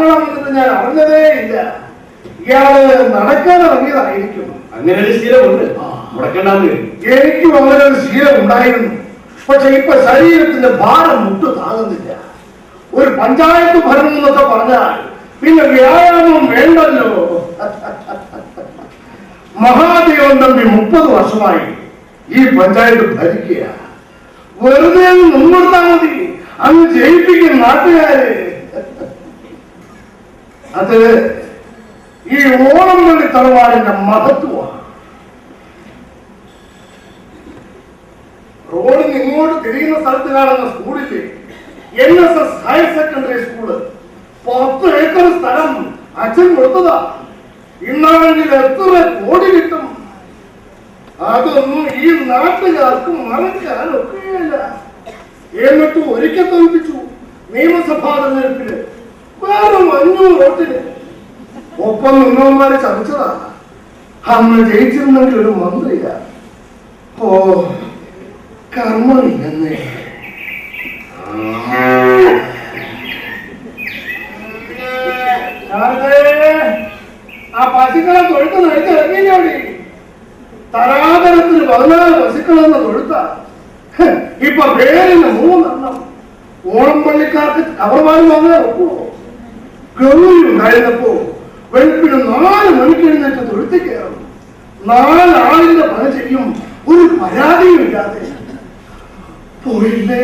കാരണമാണെന്ന് ഞാൻ അറിഞ്ഞതേ ഇല്ല. ഇയാൾ നടക്കാൻ ഇറങ്ങിയതായിരിക്കും. അങ്ങനെ ഒരു ശീലമുണ്ട് എനിക്കും അങ്ങനെ ഒരു ശീലം ഉണ്ടായിരുന്നു പക്ഷെ ഇപ്പൊ ശരീരത്തിന്റെ ഭാരം മുട്ടു താങ്ങുന്നില്ല. ഒരു പഞ്ചായത്ത് ഭരണം എന്നൊക്കെ പറഞ്ഞാൽ പിന്നെ വ്യായാമം വേണ്ടല്ലോ. മഹാദേവൻ തമ്പി മുപ്പത് വർഷമായി ഈ പഞ്ചായത്ത് ഭരിക്കുക വെറുതെ മുൻപെടുത്താൽ മതി. അങ്ങ് ജയിപ്പിക്കും നാട്ടുകാരെ. അത് ഈ ഓണം പള്ളി തറവാടിന്റെ മഹത്വമാണ്. റോഡിൽ ഇങ്ങോട്ട് തിരിയുന്ന സ്ഥലത്ത് കാണുന്ന സ്കൂളിൽ N S S higher secondary school പത്ത് ഏക്കർ സ്ഥലം അച്ഛൻ കൊടുത്തതാ. ഇന്നാണെങ്കിൽ എത്ര കോടി കിട്ടും? അതൊന്നും ഈ നാട്ടുകാർക്ക് മറക്കാൻ ഒക്കെയല്ല എന്നിട്ട് ഒരിക്കൽ തോൽപ്പിച്ചു നിയമസഭാ തെരഞ്ഞെടുപ്പിൽ. വെറും അഞ്ഞൂറ് വോട്ടിന് ഒപ്പം നിന്നവന്മാരെ ചതിച്ചതാ. അന്ന് ജയിച്ചിരുന്നെങ്കിൽ ഒരു മന്ത്രിയാ. ഓ കർമ്മമില്ലെന്നേ. ആ പശുക്കളെ തൊഴുത്ത് നിറച്ച് ഇറങ്ങിയോടി തരാതരത്തിന് പതിനാല് പശുക്കളെന്ന് തൊഴുത്ത. ഇപ്പൊ പേരിന് മൂന്നെണ്ണം. ഓണം പള്ളിക്കാർക്ക് കവർമാൻ വാങ്ങാൻ ഒക്കുമോ ഗൗരി ഉണ്ടായിരുന്നപ്പോ വെളുപ്പിന് നാല് മണിക്ക് എഴുന്നേറ്റ് തൊഴുത്തി കയറും നാലാളിന്റെ പണി ചെയ്യും ഒരു പരാതിയും ഇല്ലാതെ പോയില്ലേ?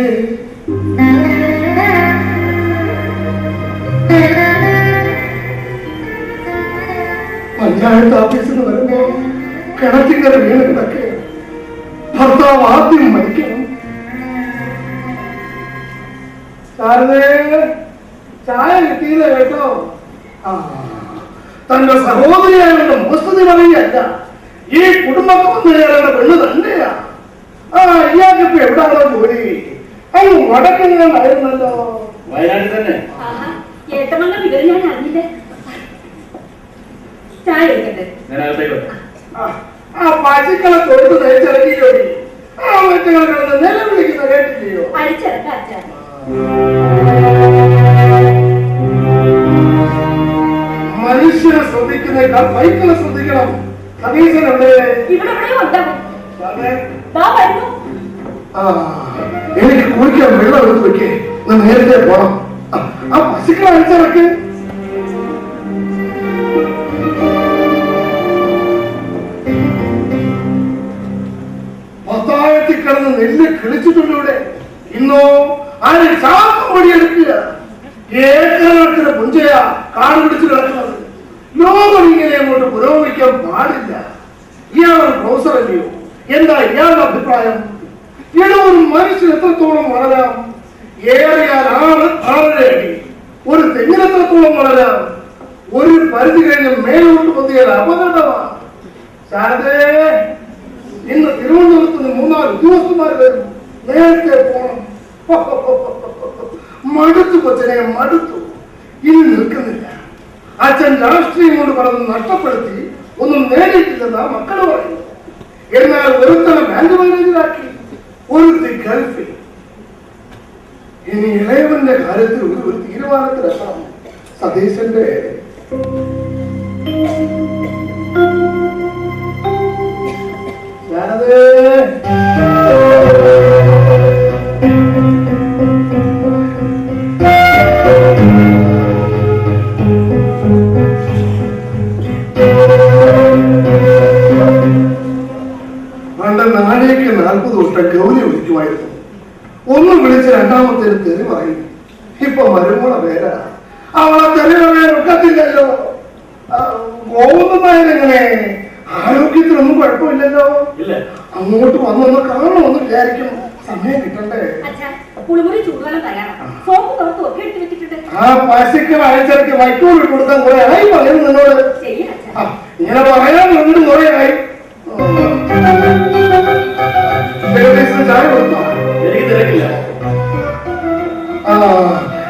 പഞ്ചായത്ത് ഓഫീസിൽ നിന്ന് വരുമ്പോ കിണറ്റിക്കര വീണ് കിടക്കെ ഭർത്താവ് ആദ്യം മരിക്കണം. ശാരദേ ചായ കിട്ടിയില്ല കേട്ടോ? ആ. തന്റെ സഹോദരിയായിട്ട് മോസ്തുതി പറയുകയല്ല ഈ കുടുംബത്തിൽ വന്നു കയറേണ്ട പെണ്ണ് തന്നെയാ. ആ ഇയാൾക്കിപ്പോ എവിടാണോ ജോലി? അങ്ങ് വടക്കുന്നായിരുന്നല്ലോ വയനാട്ടിൽ തന്നെ. ആ, ആ പശുക്കളെ തൊഴുത്ത് തയ്ച്ചിറക്കിയോ ആ കിടന്ന് നിലവിളിക്കുന്ന കേട്ടില്ലയോ? അടിച്ചിറക്ക ശ്രദ്ധിക്കുന്നേക്കാൾ ബൈക്കിനെ ശ്രദ്ധിക്കണം. ഇവിടെ. ദാ ആ, എനിക്ക് കുളിക്കാൻ വെള്ളം എടുത്ത് വെക്കേ. ഞാൻ നേരത്തെ പോണം. ആ, പശുക്കളെ അടിച്ചിറക്ക് പത്തായത്തിൽ കിടന്ന് നെല്ല് കിളിച്ചിട്ടുള്ളൂടെ ഇന്നോ ആര് ലോകം ഇങ്ങനെ അങ്ങോട്ട് പുരോഗമിക്കാൻ പാടില്ല ഇയാൾ ഒരു പ്രൊഫസർ അല്ലയോ എന്താ ഇയാളുടെ അഭിപ്രായം ഇയാൾ ഒരു മനുഷ്യൻ എത്രത്തോളം വളരാം ഏറിയാൽ ആറ് ആറര അടി ഒരു തെങ്ങിന് എത്രത്തോളം വളരാം ഒരു പരിധി കഴിഞ്ഞ് മേലോട്ട് പൊന്തിയാൽ അപകടമാണ് ശാരദേ ഇന്ന് തിരുവനന്തപുരത്ത് നിന്ന് മൂന്നാല് ഉദ്യോഗസ്ഥന്മാർ വരും നേരത്തെ പോണം മടുത്തു കൊച്ചനെ മടുത്തു ഇനി നിൽക്കുന്നില്ല അച്ഛൻ പറഞ്ഞ് നഷ്ടപ്പെടുത്തി ഒന്നും നേടിയിട്ടില്ലെന്നാണ് മക്കൾ പറയുന്നത്. എന്നാൽ ഒരുത്തനെ ബാങ്ക് മാനേജറാക്കി ഒരുത്തി ഗൾഫിൽ. ഇനി ഇളയവന്റെ കാര്യത്തിൽ ഒരു ഒരു തീരുമാനത്തിലെത്താം സതീശന്റെ ഞാനത് നാളേക്ക് നാൽപ്പത് തൊട്ട് ഗൗരി വിളിക്കുമായിരുന്നു. ഒന്ന് വിളിച്ച് രണ്ടാമത്തെ തെറി പറയും. ഇപ്പൊ മരുമോളെ പേര അവളെ തെറി പോകുന്നതായിരുന്നെ ആരോഗ്യത്തിനൊന്നും കുഴപ്പമില്ലല്ലോ. ഇല്ല. അങ്ങോട്ട് വന്നൊന്ന് കാണണമെന്ന് വിചാരിക്കും. സമയം കിട്ടണ്ടേ? അച്ഛാ കുളിമുറി ചൂടുവെള്ളം തയ്യാറാണ് സോപ്പ് തുറത്ത് ഒക്കെ എടുത്ത് വെച്ചിട്ടുണ്ട്. ആ പശുക്ക് അയച്ചിറക്കി വൈക്കോൽ കൊടുത്താൽ കുറെ ആയി പറയുന്നു നിന്നോട്. ഇങ്ങനെ പറയാൻ വന്നിട്ട് കുറെ ആയി. ഏകദേശം ചായ കൊടുത്തോ എനിക്ക് തിരക്കില്ല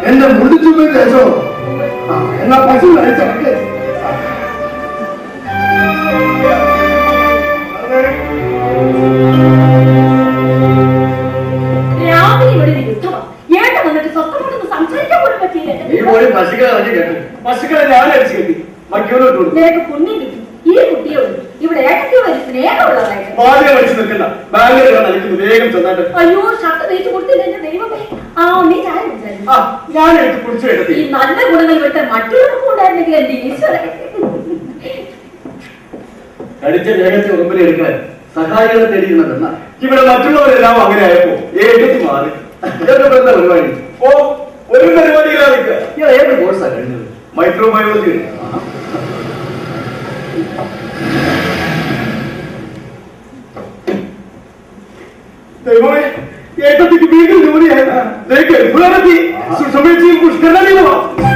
എന്റെ മുടിച്ചുമ്പേ തേച്ചോ ആ എന്നാ. പശു പറ്റിയില്ല നീ പോയി പശുക്കളെ കേട്ടു. പശുക്കളെ ഞാൻ അടിച്ചു ഈ മറ്റോട്ട് കൊടുത്തു നിനക്ക് പുണ്യം കിട്ടും ഈ വാതിലെ വിളിച്ച് നിൽക്കണ്ട. ബാംഗ്ലൂർ നിൽക്കുന്നു വേഗം ചെന്നാട്ട് അയ്യോ ഷർട്ട് തേച്ച് കൊടുത്തില്ല എന്റെ ദൈവമേ. ആ നീ കുടിച്ചായിരുന്നു ആ ഞാൻ എടുത്ത് കുടിച്ചു ഈ നല്ല ഗുണങ്ങൾ വിട്ട് മറ്റുള്ളവർക്കും ഉണ്ടായിരുന്നെങ്കിൽ എന്റെ ഈശ്വരൻ കടിച്ച വേഗത്തെ ഉറുമ്പിനെ എടുക്കാൻ സഹായികളെ തേടിയിരുന്നതെന്ന ഇവിടെ മറ്റുള്ളവരെല്ലാം അങ്ങനെ ആയപ്പോ ഏകത്തി മാറി. ഇതൊക്കെ എന്താ പരിപാടി. ഓ ഒരു പരിപാടിയിലാണ് ഞാൻ ഏത് കോഴ്സാ കഴിഞ്ഞത്? മൈക്രോബയോളജി. ദൈവമേ ഏട്ടത്തിക്ക് വീണ്ടും ജോലിയായി സുഷമേച്ചിയും പുഷ്കരണ